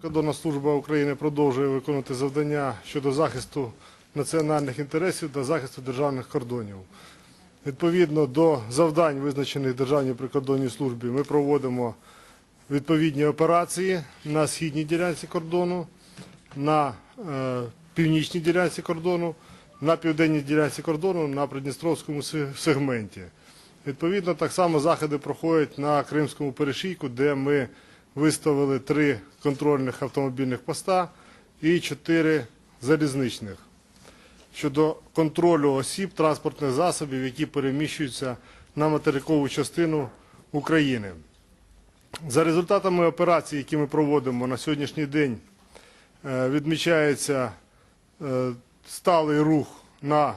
Прикордонна служба України продовжує виконувати завдання щодо захисту національних інтересів та захисту державних кордонів. Відповідно до завдань, визначених Державній прикордонній службі, ми проводимо відповідні операції на східній ділянці кордону, на е, північній ділянці кордону, на південній ділянці кордону, на Придністровському сегменті. Відповідно, так само заходи проходять на Кримському перешийку, де ми виставили три контрольних автомобільних поста і чотири залізничних щодо контролю осіб транспортних засобів, які переміщуються на материкову частину України. За результатами операцій, які ми проводимо на сьогоднішній день, е, відмічається е, сталий рух на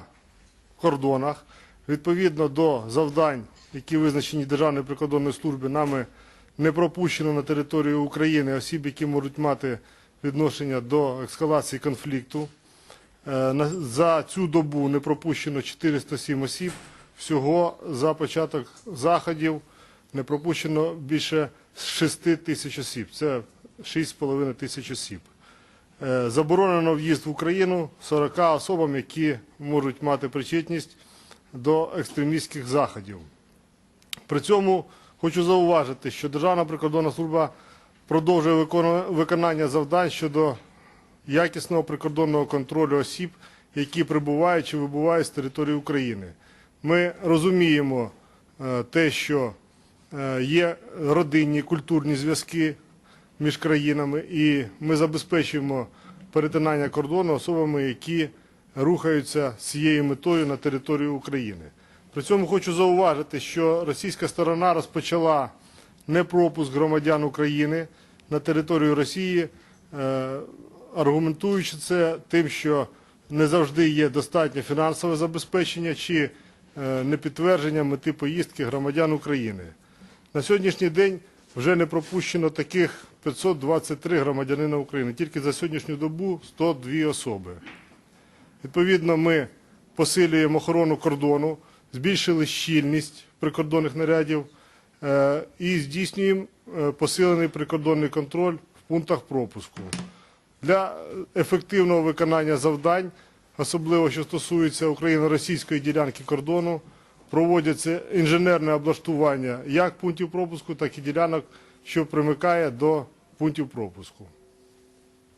кордонах. Відповідно до завдань, які визначені Державною прикордонною службою, нами не пропущено на територію України осіб, які можуть мати відношення до ескалації конфлікту. Е, За цю добу не пропущено 407 осіб. Всього за початок заходів не пропущено більше 6 тисяч осіб. Це 6,5 тисяч осіб. Е, Заборонено в'їзд в Україну 40 особам, які можуть мати причетність до екстремістських заходів. При цьому хочу зауважити, що Державна прикордонна служба продовжує виконання завдань щодо якісного прикордонного контролю осіб, які прибувають чи вибувають з території України. Ми розуміємо е, те, що е, є родинні культурні зв'язки між країнами, і ми забезпечуємо перетинання кордону особами, які рухаються з цією метою на територію України. При цьому хочу зауважити, що російська сторона розпочала непропуск громадян України на територію Росії, е, аргументуючи це тим, що не завжди є достатнє фінансове забезпечення чи е, непідтвердження мети поїздки громадян України. На сьогоднішній день вже не пропущено таких 523 громадянина України. Тільки за сьогоднішню добу 102 особи. Відповідно, ми посилюємо охорону кордону, збільшили щільність прикордонних нарядів е, і здійснюємо е, посилений прикордонний контроль в пунктах пропуску. Для ефективного виконання завдань, особливо що стосується україно-російської ділянки кордону, проводяться інженерне облаштування як пунктів пропуску, так і ділянок, що примикає до пунктів пропуску.